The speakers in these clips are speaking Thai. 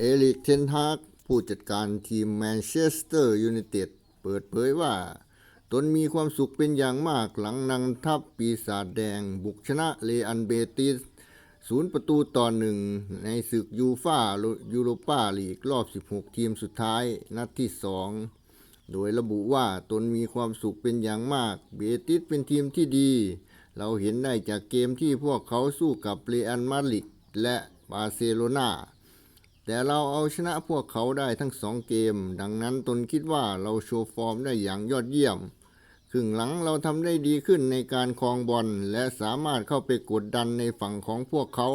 เอริกเทนฮากผู้จัดการทีมแมนเชสเตอร์ยูไนเต็ดเปิดเผยว่า ตนมีความสุขเป็นอย่างมากหลังนำทัพปีศาจแดง บุกชนะเลอันเบติสศูนย์ประตูต่อหนึ่งในศึกยูฟายูโรปาลีกรอบ 16 ทีมสุดท้ายนัดที่ 2 โดยระบุว่าตนมีความสุขเป็นอย่างมาก เบติสเป็นทีมที่ดี เราเห็นได้จากเกมที่พวกเขาสู้กับเรอัลมาดริดและบาร์เซโลนา แต่เราเอาชนะพวกเขาได้ทั้งสองเกม ดังนั้นตนคิดว่าเราโชว์ฟอร์มได้อย่างยอดเยี่ยมครึ่งหลังเราทำได้ดีขึ้นในการครองบอลและสามารถเข้าไปกดดันในฝั่งของพวกเขา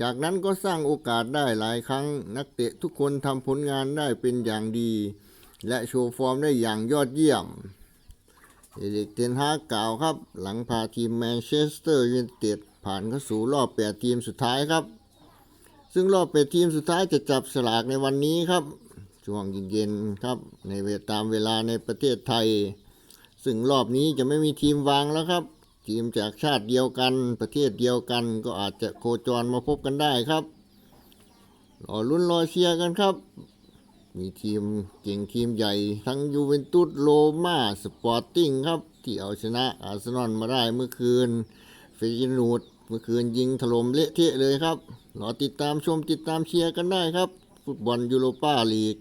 จากนั้นก็สร้างโอกาสได้หลายครั้ง นักเตะทุกคนทำผลงานได้เป็นอย่างดี และโชว์ฟอร์มได้อย่างยอดเยี่ยม เอริกเทนฮากกล่าวครับ หลังพาทีมแมนเชสเตอร์ยูไนเต็ดผ่านเข้าสู่รอบ 8 ทีมสุดท้ายครับ ซึ่งรอบ8ทีมสุดท้ายจะจับสลากในวันนี้ครับ ช่วงเย็นๆครับ ในเวลาตามเวลาในประเทศไทย ซึ่งรอบนี้จะไม่มีทีมวางแล้วครับ ทีมจากชาติเดียวกัน ประเทศเดียวกัน ก็อาจจะโคจรมาพบกันได้ครับรอลุ้นรอเชียร์กันครับ มีทีมเก่งทีมใหญ่ ทั้งยูเวนตุสโรมาสปอร์ติ้งครับ ที่เอาชนะอาร์เซนอลมาได้เมื่อคืนเฟยนนูดเมื่อคืนยิงถล่มเละเทะเลยครับ รอติดตามชมติดตามเชียร์กันได้ครับ ฟุตบอลยูโรปาลีก